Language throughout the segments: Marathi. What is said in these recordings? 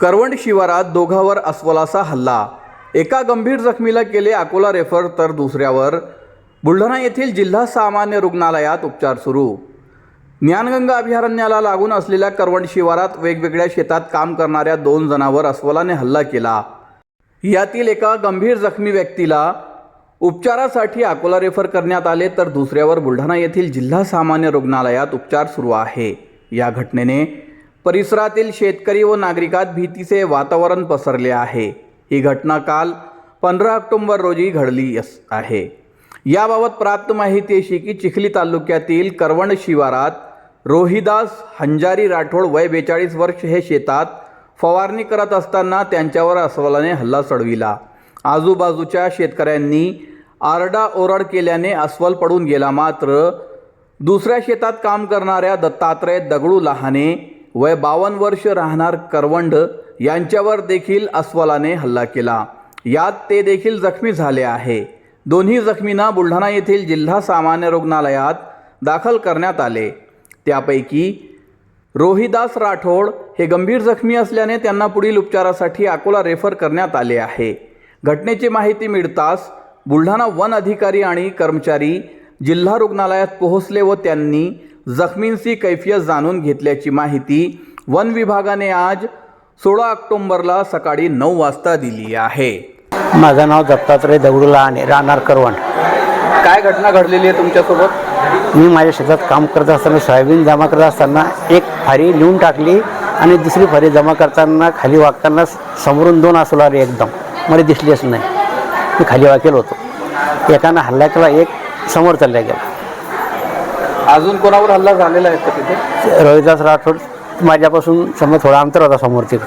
करवंड शिवारात दोघावर अस्वलाचा हल्ला. एका गंभीर जखमीला केले अकोला रेफर तर दुसऱ्यावर बुलढाणा येथील जिल्हा सामान्य रुग्णालयात उपचार सुरू. ज्ञानगंगा अभयारण्याला लागून असलेल्या करवंड शिवारात वेगवेगळ्या शेतात काम करणाऱ्या दोन जणांवर अस्वलाने हल्ला केला. यातील एका गंभीर जखमी व्यक्तीला उपचारासाठी अकोला रेफर करण्यात आले तर दुसऱ्यावर बुलढाणा येथील जिल्हा सामान्य रुग्णालयात उपचार सुरू आहे. या घटनेने परिसरातील शेतकरी व नागरिकात भीतीचे वातावरण पसरले आहे. ही घटना काल पंधरा ऑक्टोंबर रोजी घडली अस- आहे. याबाबत प्राप्त माहिती अशी की चिखली तालुक्यातील करवण शिवारात रोहिदास हंजारी राठोड वय बेचाळीस वर्ष हे शेतात फवारणी करत असताना त्यांच्यावर अस्वलाने हल्ला चढविला. आजूबाजूच्या शेतकऱ्यांनी आरडाओरड केल्याने अस्वल पडून गेला मात्र दुसऱ्या शेतात काम करणाऱ्या दत्तात्रय दगडू लहाने वय बावन्न वर्ष राहणार करवंड यांच्यावर देखील अस्वलाने हल्ला केला. यात ते देखील जखमी झाले आहे. दोन्ही जखमींना बुलढाणा येथील जिल्हा सामान्य रुग्णालयात दाखल करण्यात आले. त्यापैकी रोहिदास राठोड हे गंभीर जखमी असल्याने त्यांना पुढील उपचारासाठी अकोला रेफर करण्यात आले आहे. घटनेची माहिती मिळताच बुलढाणा वन अधिकारी आणि कर्मचारी जिल्हा रुग्णालयात पोहोचले व त्यांनी जखमींची कैफियत जाणून घेतल्याची माहिती वन विभागाने आज सोळा ऑक्टोंबरला सकाळी नऊ वाजता दिली आहे. माझं नाव दत्तात्रय दगडू लहाने राहणार करवंड काय घटना घडलेली आहे तुमच्यासोबत? मी माझ्या शेतात काम करत असताना सोयाबीन जमा करत असताना एक फारी लिहून टाकली आणि दुसरी फारी जमा करताना खाली वागताना समोरून दोन असू लागले एकदम. मला दिसलीच नाही. मी खाली वाकेल होतो. एकानं हल्ला केला एक समोर चालला गेला. अजून कोणावर हल्ला झालेला आहे का तिथे? रोहिदास राठोड माझ्यापासून समोर थोडा अंतर होता समोर तिकडं.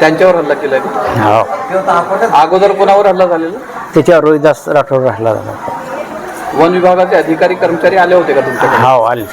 त्यांच्यावर हल्ला केलाय का? हो. अगोदर कोणावर हल्ला झालेला? त्याच्यावर रोहिदास राठोड राहिला झाला. वन विभागाचे अधिकारी कर्मचारी आले होते का तुमच्याकडे? हो आले